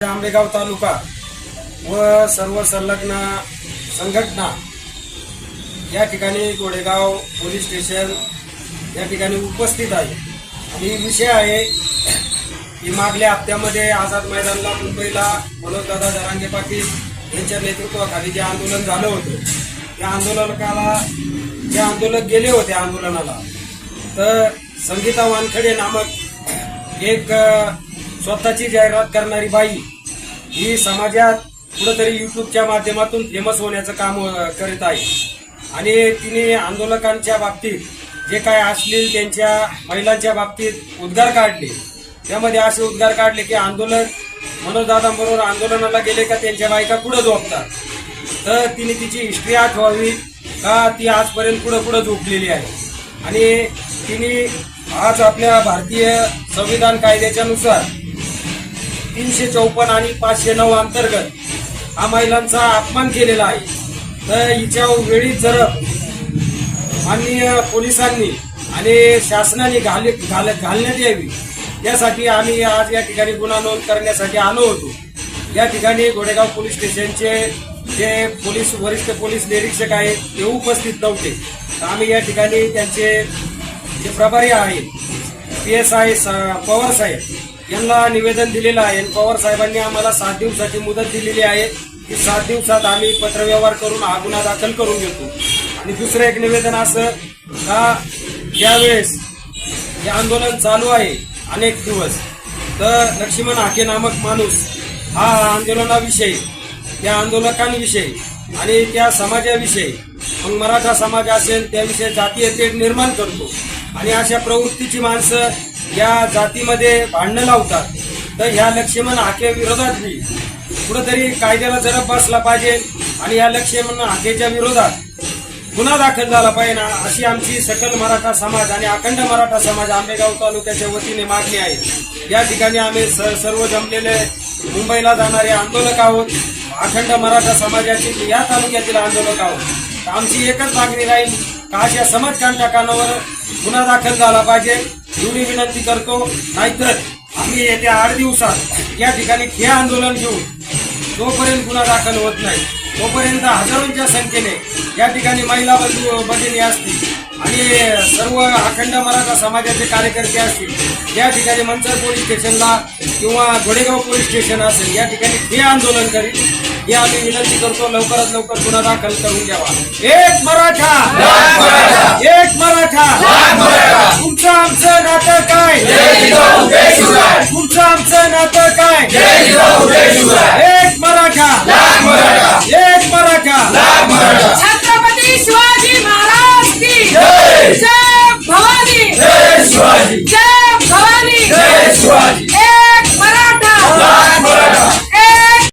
आंबेगाव तालुका व सर्व संलग्न संघटना या ठिकाणी गोडेगाव पोलीस स्टेशन या ठिकाणी उपस्थित आहे. आणि विषय आहे की मागल्या हप्त्यामध्ये आझाद मैदानला मुंबईला मनोजदादा जरांगे पाटील यांच्या नेतृत्वाखाली जे आंदोलन झालं होतं त्या आंदोलकाला जे आंदोलक गेले होते आंदोलनाला तर संगीता वानखडे नामक एक स्वतःची जाहिरात करणारी बाई ही समाजात कुठंतरी युट्यूबच्या माध्यमातून फेमस होण्याचं काम करीत आहे. आणि तिने आंदोलकांच्या बाबतीत जे काय असतील त्यांच्या महिलांच्या बाबतीत उद्गार काढले. त्यामध्ये असे उद्गार काढले की आंदोलन मनोजदादांबरोबर आंदोलनाला गेले का त्यांच्या बायका पुढे झोपतात. तर तिने तिची हिस्ट्री आठवावी का ती आजपर्यंत पुढे पुढे झोपलेली आहे. आणि तिने आज आपल्या भारतीय संविधान कायद्याच्यानुसार तीनशे चौपन्न आणि पाचशे नऊ अंतर्गत हा महिलांचा अपमान केलेला आहे. तर हिच्या वेळी जर माननीय पोलिसांनी आणि शासनाने घाल घाल घालण्यात यावी. यासाठी आम्ही आज या ठिकाणी गुन्हा नोंद करण्यासाठी आलो होतो. या ठिकाणी गोडेगाव पोलीस स्टेशनचे जे पोलीस वरिष्ठ पोलीस निरीक्षक आहेत ते उपस्थित नव्हते. तर आम्ही या ठिकाणी त्यांचे जे प्रभारी आहेत पी एस आय पवार साहेब यांना निवेदन दिलेलं आहे. आणि पवार साहेबांनी आम्हाला सात दिवसाची मुदत दिलेली आहे. की सात दिवसात आम्ही पत्रव्यवहार करून हा गुन्हा दाखल करून घेतो. आणि दुसरं एक निवेदन असं का ज्यावेळेस हे आंदोलन चालू आहे अनेक दिवस तर लक्ष्मण हाके नामक माणूस हा आंदोलनाविषयी त्या आंदोलकांविषयी आणि त्या समाजाविषयी मग मराठा समाज असेल त्याविषयी जातीय तेढ निर्माण करतो. आणि अशा प्रवृत्तीची माणसं या जातीमध्ये भांडणं लावतात तर ह्या लक्ष्मण हाके विरोधात बी. कुठंतरी कायद्याला जरब बसला पाहिजे आणि या लक्ष्मण हाकेच्या विरोधात गुन्हा दाखल झाला पाहिजे ना अशी आमची सकल मराठा समाज आणि अखंड मराठा समाज आंबेगाव तालुक्याच्या वतीने मागणी आहे. या ठिकाणी आम्ही स- सर्व जमलेले मुंबईला जाणारे आंदोलक आहोत अखंड मराठा समाजाची या तालुक्यातील आंदोलक आहोत. आमची एकच मागणी राहील का अशा कानावर गुन्हा दाखल झाला पाहिजे एवढी विनंती करतो नाहीतर आम्ही येत्या आठ दिवसात या ठिकाणी हे आंदोलन घेऊन जोपर्यंत गुन्हा दाखल होत नाही तोपर्यंत हजारोंच्या संख्येने या ठिकाणी महिला बंधू भगिनी असतील आणि सर्व अखंड मराठा समाजाचे कार्यकर्ते असतील या ठिकाणी मंचर पोलीस स्टेशनला किंवा घोडेगाव पोलीस स्टेशन असेल या ठिकाणी हे आंदोलन करील हे आम्ही विनंती करतो लवकरात लवकर गुन्हा दाखल करून घ्यावा. एक मराठा! तुमचं आमचं नातं काय तुमचं आमचं नातं काय एक मराठा एक मराठा छत्रपती शिवाजी महाराज की जय भवानी शिवाजी